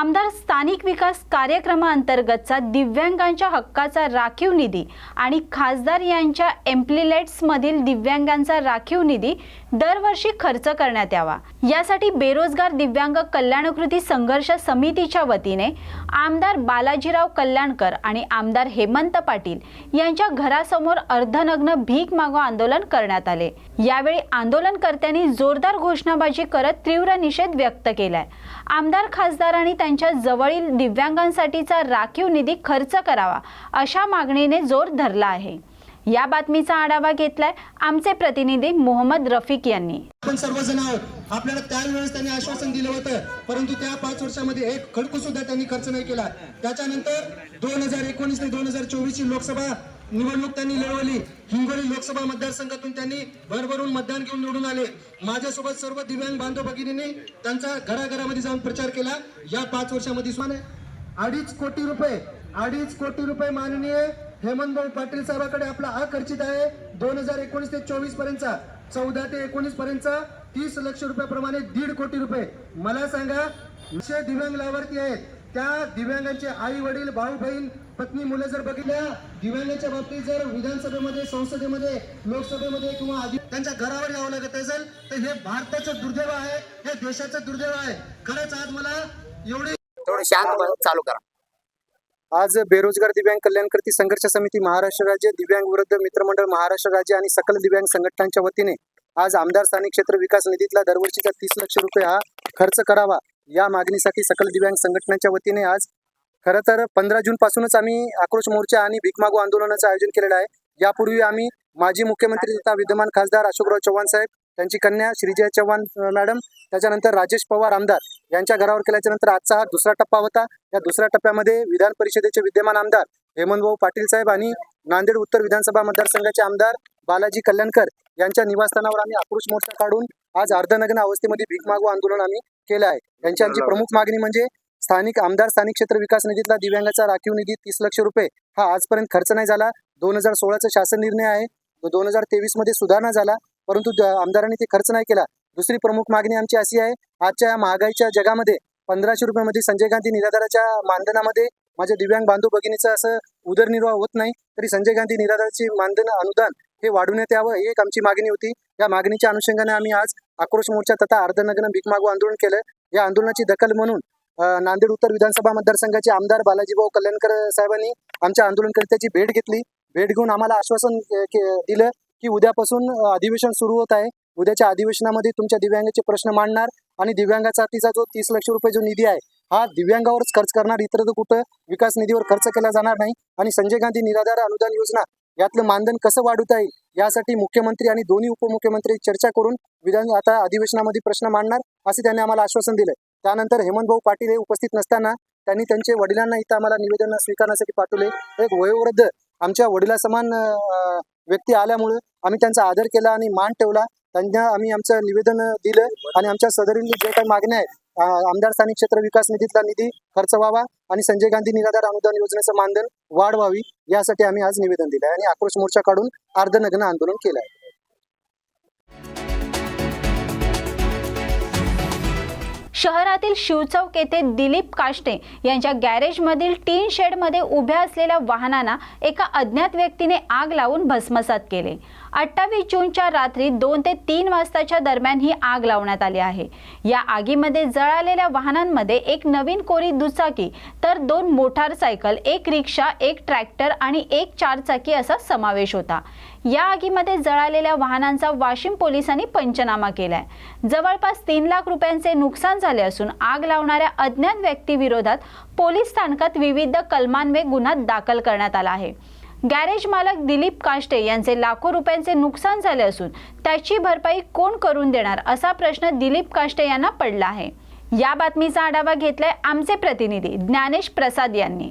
आमदार स्थानिक विकास कार्यक्रमाअंतर्गतचा दिव्यांगांच्या हक्काचा राखीव निधी आणि खासदार यांच्या एम्प्लिलेट्समधील दिव्यांगांचा राखीव निधी दरवर्षी खर्च करण्यात यावा. यासाठी बेरोजगार दिव्यांग कल्याणकृती संघर्ष समितीच्या वतीने आमदार बालाजीराव कल्याणकर आणि आमदार हेमंत पाटील यांच्या घरासमोर अर्धनग्न भीक मागो आंदोलन करण्यात आले. यावेळी आंदोलनकर्त्यांनी जोरदार घोषणाबाजी करत तीव्र निषेध व्यक्त केलाय. आमदार खासदार आणि त्यांच्या जवळील दिव्यांगांसाठीचा राखीव निधी खर्च करावा अशा मागणीने जोर धरला आहे. या बातमीचा आढावा घेतलाय आमचे प्रतिनिधी मोहम्मद रफिक यांनी. आपण सर्वजण आहोत. आपल्याला त्यावेळेस त्यांनी आश्वासन दिलं होतं परंतु त्या पाच वर्षामध्ये एक खडकू सुद्धा त्यांनी खर्च नाही केला. त्याच्यानंतर दोन हजार एकोणीस ते दोन हजार चोवीस ची लोकसभा निवडणूक त्यांनी लढवली. हिंगोली लोकसभा मतदारसंघातून त्यांनी भरभरून मतदान घेऊन निवडून आले. माझ्यासोबत सर्व दिव्यांग बांधव भगिनींनी त्यांचा घराघरामध्ये जाऊन प्रचार केला. या पाच वर्षामध्ये अडीच कोटी रुपये अडीच कोटी रुपये माननीय हेमंत भाऊ पाटील साहेबाकडे आपला आकर्षित आहे. दोन हजार एकोणीस ते चोवीस पर्यंतचा चौदा ते एकोणीस पर्यंतचा तीस लक्ष रुपयाप्रमाणे दीड कोटी रुपये. मला सांगा जे दिव्यांग लाभार्थी आहेत त्या दिव्यांगांचे आई वडील भाऊ बहीण पत्नी मुलं जर बघितल्या दिव्यांगाच्या बाबतीत जर विधानसभेमध्ये संसदेमध्ये लोकसभेमध्ये किंवा आधी त्यांच्या घरावर यावं लागत असेल तर हे भारताचं दुर्दैव आहे हे देशाचं दुर्दैव आहे. खरंच आज मला एवढी थोडं शांत चालू करा. आज बेरोजगार दिव्यांग कल्याणकर्ती संघर्ष समिती महाराष्ट्र राज्य दिव्यांग विरुद्ध मित्रमंडळ महाराष्ट्र राज्य आणि सकल दिव्यांग संघटनांच्या वतीने आज आमदार स्थानिक क्षेत्र विकास निधीतला दरवर्षीचा तीस लक्ष रुपये हा खर्च करावा या मागणीसाठी सकल दिव्यांग संघटनांच्या वतीने आज खरं तर पंधरा जून पासूनच आम्ही आक्रोश मोर्चा आणि भीकमागो आंदोलनाचं आयोजन केलेलं आहे. यापूर्वी आम्ही माजी मुख्यमंत्री तथा विद्यमान खासदार अशोकराव चव्हाण साहेब त्यांची कन्या श्रीजय चव्हाण मॅडम. त्याच्यानंतर राजेश पवार आमदार. यांच्या घरावर केल्याच्यानंतर आजचा हा दुसरा टप्पा होता. या दुसऱ्या टप्प्यामध्ये विधान परिषदेचे विद्यमान आमदार हेमंतभाऊ पाटील साहेब आणि नांदेड उत्तर विधानसभा मतदारसंघाचे आमदार बालाजी कल्याणकर यांच्या निवासस्थानावर आम्ही आक्रोश मोर्चा काढून आज अर्धनग्न अवस्थेमध्ये भीक मागो आंदोलन आम्ही केलं आहे. यांची आमची प्रमुख मागणी म्हणजे स्थानिक आमदार स्थानिक क्षेत्र विकास निधीतला दिव्यांगाचा राखीव निधी तीस लक्ष रुपये हा आजपर्यंत खर्च नाही झाला. दोन हजार सोळाचा शासन निर्णय आहे. दोन हजार तेवीसमध्ये सुधारणा झाला. परंतु आमदारांनी ते खर्च नाही केला. दुसरी प्रमुख मागणी आमची अशी आहे आजच्या महागाईच्या जगामध्ये पंधराशे रुपयामध्ये संजय गांधी निराधाराच्या मानधनामध्ये माझ्या दिव्यांग बांधव भगिनीचं असं उदरनिर्वाह होत नाही तरी संजय गांधी निराधाराची मानधन अनुदान हे वाढवण्यात यावं ही एक आमची मागणी होती. या मागणीच्या अनुषंगाने आम्ही आज आक्रोश मोर्चा तथा अर्धनग्न भीक मागू आंदोलन केलं. या आंदोलनाची दखल म्हणून नांदेड उत्तर विधानसभा मतदारसंघाचे आमदार बालाजीभाऊ कल्याणकर साहेबांनी आमच्या आंदोलनकर्त्याची भेट घेतली. भेट घेऊन आम्हाला आश्वासन दिलं. की उद्यापासून अधिवेशन सुरू होत आहे. उद्याच्या अधिवेशनामध्ये तुमच्या दिव्यांगाचे प्रश्न मांडणार आणि दिव्यांगासाठीचा जो तीस लक्ष रुपये जो निधी आहे हा दिव्यांगावरच खर्च करणार. इतर कुठं विकास निधीवर खर्च केला जाणार नाही. आणि संजय गांधी निराधार अनुदान योजना यातलं मानधन कसं वाढवता येईल यासाठी मुख्यमंत्री आणि दोन्ही उपमुख्यमंत्री चर्चा करून विधान आता अधिवेशनामध्ये प्रश्न मांडणार असे त्यांनी आम्हाला आश्वासन दिलं त्यानंतर हेमंत भाऊ पाटील हे उपस्थित नसताना त्यांनी त्यांचे वडिलांना इथं आम्हाला निवेदन स्वीकारण्यासाठी पाठवले. एक वयोवृद्ध आमच्या वडिलासमान व्यक्ती आल्यामुळे आम्ही त्यांचा आदर केला आणि मान ठेवला. त्यांना आम्ही आमचं निवेदन दिलं आणि आमच्या सदरील जे काही मागण्या आहेत आमदार स्थानिक क्षेत्र विकास निधीतला निधी खर्च व्हावा आणि संजय गांधी निराधार अनुदान योजनेचं मानधन वाढ व्हावी यासाठी आम्ही आज निवेदन दिलं आहे आणि आक्रोश मोर्चा काढून अर्धनग्न आंदोलन केलं आहे. शहरातील शिवचौक येथे दिलीप काष्टे यांच्या गॅरेजमधील टीन शेडमध्ये उभ्या असलेल्या वाहनांना एका अज्ञात व्यक्तीने आग लावून भस्मसात केले. अठ्ठावीस जूनच्या रात्री दोन ते तीन वाजताच्या दरम्यान ही आग लावण्यात आली आहे. या आगीमध्ये जळालेल्या वाहनांमध्ये एक नवीन कोरी दुचाकी तर दोन मोटारसायकल एक रिक्षा एक ट्रॅक्टर आणि एक चारचाकी असा समावेश होता. या आगीमध्ये जळालेल्या वाहनांचा वाशिम पोलिसांनी पंचनामा केलाय. जवळपास तीन लाख रुपयांचे नुकसान झाले असून आग लावणाऱ्या अज्ञात व्यक्तीविरोधात पोलीस स्थानकात विविध कलमान्वये गुन्हा दाखल करण्यात आला आहे. गॅरेज मालक दिलीप काष्टे यांचे लाखो रुपयांचे नुकसान झाले असून त्याची भरपाई कोण करून देणार असा प्रश्न दिलीप काष्टे यांना पडला आहे. या बातमीचा आढावा घेतलाय आमचे प्रतिनिधी ज्ञानेश प्रसाद यांनी.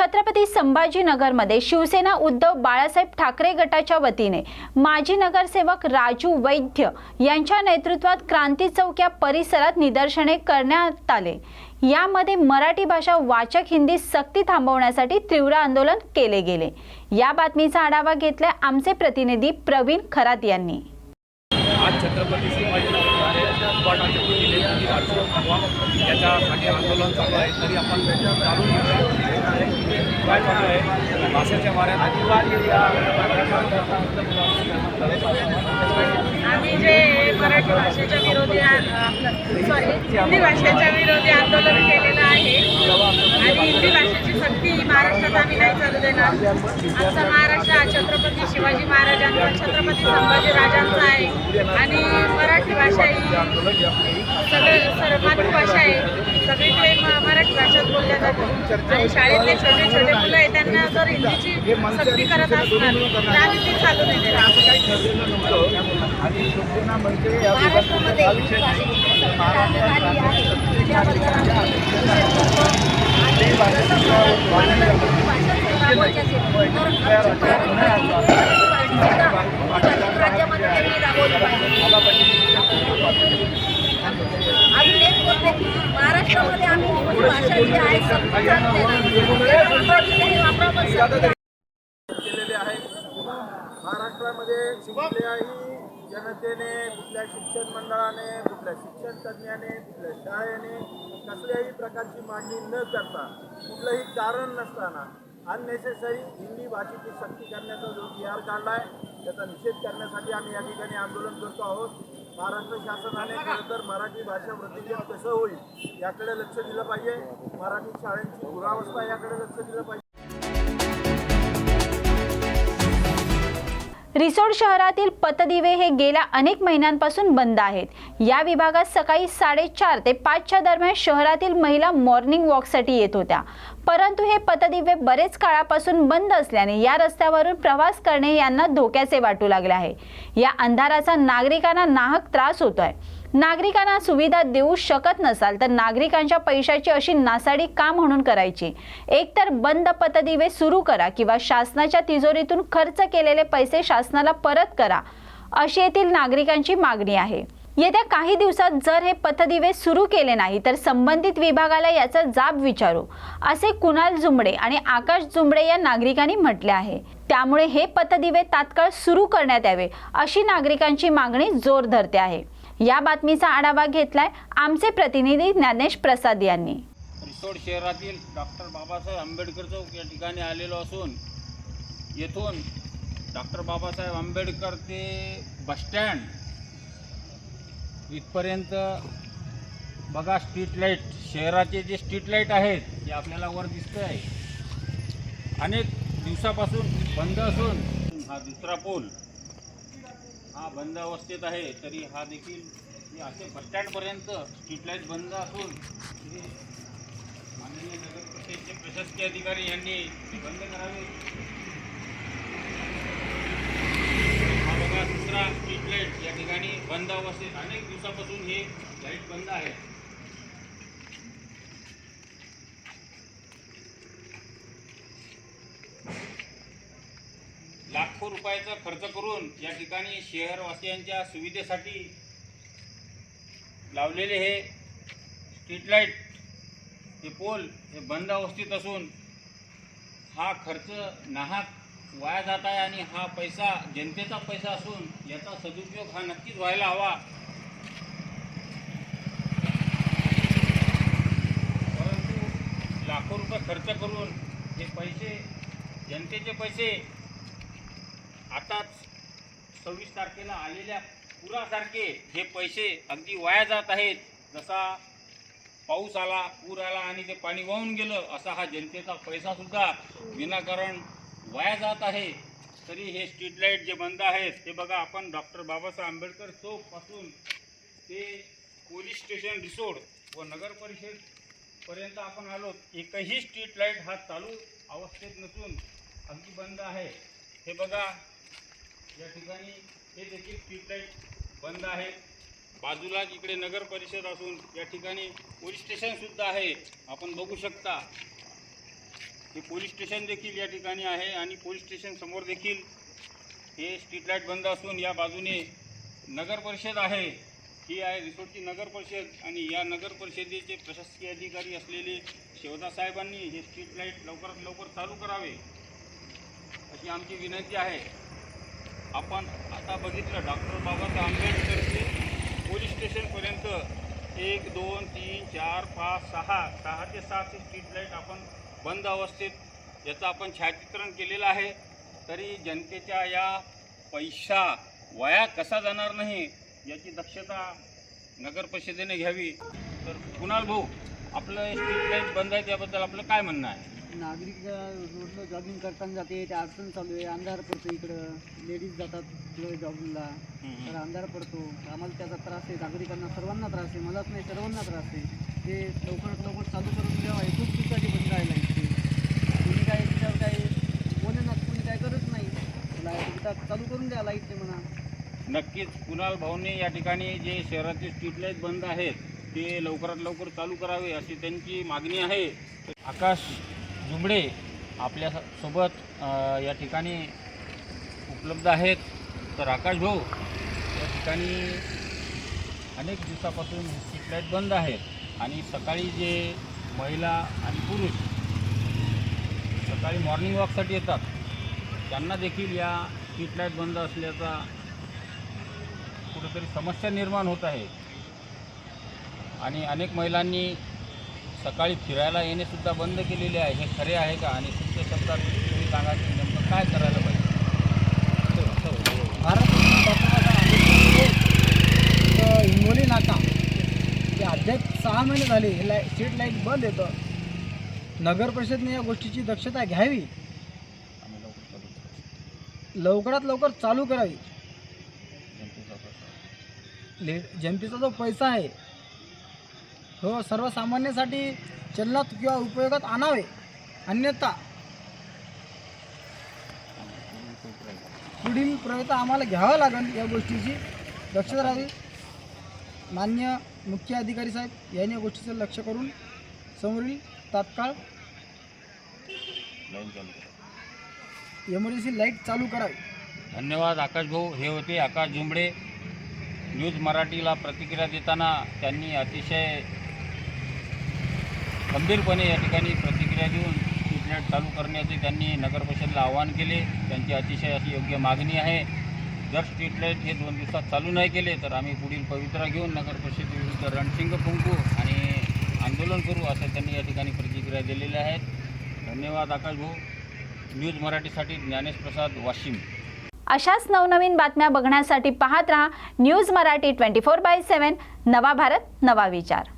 छत्रपती संभाजीनगरमध्ये शिवसेना उद्धव बाळासाहेब ठाकरे गटाच्या वतीने माजी नगरसेवक राजू वैद्य यांच्या नेतृत्वात क्रांती चौक या परिसरात निदर्शने करण्यात आले. यामध्ये मराठी भाषा वाचक हिंदी सक्ती थांबवण्यासाठी तीव्र आंदोलन केले गेले. या बातमीचा आढावा घेतला आमचे प्रतिनिधी प्रवीण खरात यांनी. आज छत्रपती संभाजीनगरमध्ये याच्यासाठी आंदोलन चालू आहे. तरी आपण काय चालू आहे? भाषेच्या वाऱ्यात आम्ही जे मराठी भाषेच्या विरोधी सॉरी हिंदी भाषेच्या विरोधी आंदोलन केलेलं आहे. आणि हिंदी भाषेची सक्ती महाराष्ट्रात आम्ही नाही चालू देणार. आमचा महाराष्ट्र हा छत्रपती शिवाजी महाराजांचा छत्रपती संभाजी राजांचा आहे. आणि मराठी भाषा ही सगळं सर मातृभाषा आहे. सगळीकडे मराठी भाषाच बोलल्या जाते आणि शाळेतले छोटे छोटे मुलं आहे त्यांना जर हिंदीची सक्ती करत असणार तर आम्ही ती चालू नाही देणार महाराष्ट्रामध्ये राज्यामध्ये त्यांनी राबवली पाहिजे. अजून एक बोलते महाराष्ट्रामध्ये आम्ही हिंदी भाषा जी आहे केलेले आहे. महाराष्ट्रामध्ये कुठल्याही जनतेने कुठल्या शिक्षण मंडळाने कुठल्या शिक्षण तज्ज्ञाने कुठल्या शाळेने कसल्याही प्रकारची मागणी न करता कुठलंही कारण नसताना अननेसेसरी हिंदी भाषेची सक्ती करण्याचा जो जी आर काढला आहे त्याचा निषेध करण्यासाठी आम्ही या ठिकाणी आंदोलन करतो आहोत. महाराष्ट्र शासनाने खरं तर मराठी भाषा वृद्धिंगत कसं होईल याकडे लक्ष दिलं पाहिजे. मराठी शाळांची दुरावस्था याकडे लक्ष दिलं पाहिजे. रिसोड शहरातील पतदिवे हे गेल्या अनेक महिन्यांपासून बंद आहेत. या विभागात सकाळी साडेचार ते पाचच्या दरम्यान शहरातील महिला मॉर्निंग वॉकसाठी येत होत्या. परंतु हे पतदिवे बरेच काळापासून बंद असल्याने या रस्त्यावरून प्रवास करणे यांना धोक्याचे वाटू लागले आहे. या अंधाराचा नागरिकांना नाहक त्रास होतोय. नागरिकांना सुविधा देऊ शकत नसाल तर नागरिकांच्या पैशाची अशी नासाडी का म्हणून करायची? एकतर बंद पतदिवे सुरू करा किंवा शासनाच्या तिजोरीतून खर्च केलेले पैसे शासनाला परत करा अशी येथील नागरिकांची मागणी आहे. येत्या काही दिवसात जर हे पथदिवे सुरू केले नाही तर संबंधित विभागाला याचा जाब विचारू असे कुणाल जुंबडे आणि आकाश जुंबडे या नागरिकांनी म्हटले आहे. त्यामुळे हे पथदिवे तात्काळ सुरू करण्यात यावे अशी नागरिकांची मागणी जोर धरते आहे. या बातमीचा आढावा घेतलाय आमचे प्रतिनिधी ज्ञानेश प्रसाद यांनी. रिसोड शहरातील डॉक्टर बाबासाहेब आंबेडकर चौक या ठिकाणी आलेलो असून येथून डॉक्टर बाबासाहेब आंबेडकर ते बसस्टँड इथपर्यंत बघा स्ट्रीट लाइट शहराचे जे स्ट्रीट लाइट आहेत ते आपल्याला वर दिसतं आहे अनेक दिवसापासून बंद असून हा दुसरा पूल हा बंद अवस्थेत आहे तरी हा देखील असे बसस्टँडपर्यंत स्ट्रीट लाइट बंद असून माननीय नगरपरिषदेचे प्रशासकीय अधिकारी यांनी ते बंद करावे. हा बघा दुसरा स्ट्रीट लाइट या ठिकाणी बंद अवस्थेत अनेक दिवसापासून हे लाइट बंद आहे. लाखो रुपयाचा खर्च करून या ठिकाणी शहरवासियांच्या सुविधेसाठी लावलेले हे स्ट्रीट लाइट हे पोल हे बंद अवस्थेत असून हा खर्च नाहक वाया जात आहे आणि हा पैसा जनतेचा पैसा असून याचा सदुपयोग हा नक्कीच व्हायला हवा. परंतु लाखो रुपये खर्च करून हे पैसे जनतेचे पैसे आताच सव्वीस तारखेला आलेल्या पुरासारखे हे पैसे अगदी वाया जात आहेत जसा पाऊस आला पूर आला आणि ते पाणी वाहून गेलं असा हा जनतेचा पैसासुद्धा विनाकारण वाया जात आहे. तरी हे स्ट्रीट लाइट जे बंद आहेत ते बघा आपण डॉक्टर बाबासाहेब आंबेडकर चौकपासून ते पोलीस स्टेशन रिसोड व नगर परिषदपर्यंत आपण आलो एकही स्ट्रीट लाइट हा चालू अवस्थेत नसून अगदी बंद आहे. हे बघा या ठिकाणी हे देखील स्ट्रीट लाइट बंद आहे. बाजूला इकडे नगर परिषद असून या ठिकाणी पोलीस स्टेशनसुद्धा आहे. आपण बघू शकता हे पोलीस स्टेशन देखील या ठिकाणी आहे आणि पोलीस स्टेशन समोर देखील हे स्ट्रीट लाइट बंद असून या बाजूने नगर परिषद आहे. ही आहे रिसोर्टची नगर परिषद आणि या नगर परिषदेचे प्रशासकीय अधिकारी असलेले शिवदास साहेबांनी हे स्ट्रीट लाइट लवकरात लवकर चालू करावे अशी आमची विनंती आहे. आपण आता बघितलं डॉक्टर बाबासाहेब आंबेडकरचे पोलीस स्टेशनपर्यंत एक दोन तीन चार पाच सहा सहा ते सातचे स्ट्रीट लाइट आपण बंद अवस्थेत याचं आपण छायाचित्रण केलेलं आहे. तरी जनतेच्या या पैसा वाया कसा जाणार नाही याची दक्षता नगर परिषदेने घ्यावी. तर कुणाल भाऊ आपलं स्ट्रीट लाइट बंद आहे त्याबद्दल आपलं काय म्हणणं आहे? नागरिक रोडनं जॉगिंग करताना जाते ते अडचण चालू आहे. अंधार पडतो इकडं. लेडीज जातात तिकडं जॉगिंगला तर अंधार पडतो. आम्हाला त्याचा त्रास आहे. नागरिकांना सर्वांना त्रास आहे. मलाच नाही सर्वांना त्रास आहे. ते लवकरात लवकर चालू करून द्यावा. हे खूप दिवसाची बंद आहे लाइट ते कोणी काय त्याच्यावर काही बोलेनात कोणी काय करत नाही. लाइट एकदा चालू करून द्या लाइट ते म्हणा. नक्कीच कुणाल भाऊने या ठिकाणी जे शहरातील स्ट्रीट लाइट बंद आहेत ते लवकरात लवकर चालू करावे अशी त्यांची मागणी आहे. आकाश जुंबडे आपल्यासोबत या ठिकाणी उपलब्ध आहेत. तर आकाश भाऊ या ठिकाणी अनेक दिवसापासून स्ट्रीट बंद आहेत आणि सकाळी जे महिला आणि पुरुष सकाळी मॉर्निंग वॉकसाठी येतात त्यांना देखील या स्ट्रीट बंद असल्याचा कुठेतरी समस्या निर्माण होत आहे. आणि अनेक महिलांनी सकाळी फिरायला येणे सुद्धा बंद केलेले आहे. हे खरे आहे का? आणि तुमच्या शब्दात तुम्ही सांगा की नेमकं काय करायला पाहिजे? भारत हिंगोली नाका. ते अद्याप सहा महिने झाले हे लाइट स्ट्रीट लाइट बंद येतं. नगर परिषदने या गोष्टीची दक्षता घ्यावी. लवकरात लवकर चालू करावी. ले जनतेचा जो पैसा आहे हो सर्वसामान्यासाठी चलनात किंवा उपयोगात आणावे. अन्यथा पुढील प्रयत्न आम्हाला घ्यावा लागेल या गोष्टीची. दक्षता राहावी. मान्य मुख्य अधिकारी साहेब यांनी या गोष्टीचं लक्ष करून समोरील तात्काळ एमर्जन्सी लाइट चालू करावी. धन्यवाद आकाश भाऊ. हे होते आकाश झुंबडे. न्यूज मराठीला प्रतिक्रिया देताना त्यांनी अतिशय गंभीरपणे या ठिकाणी प्रतिक्रिया देऊन ट्रीटमेंट चालू करण्याचे त्यांनी नगर परिषदेला आवाहन केले. त्यांची अतिशय अशी योग्य मागणी आहे. जर स्ट्रीटलाईट हे दोन दिवसात चालू नाही केले तर आम्ही पुढील पवित्रा घेऊन नगर परिषदेविरुद्ध रणसिंग फुंकू आणि आंदोलन करू असं त्यांनी या ठिकाणी प्रतिक्रिया दिलेल्या आहेत. धन्यवाद आकाश भाऊ. न्यूज मराठीसाठी ज्ञानेश प्रसाद वाशिम. अशाच नवनवीन बातम्या बघण्यासाठी पाहत राहा news Marathi twenty four by seven. नवा भारत नवा विचार.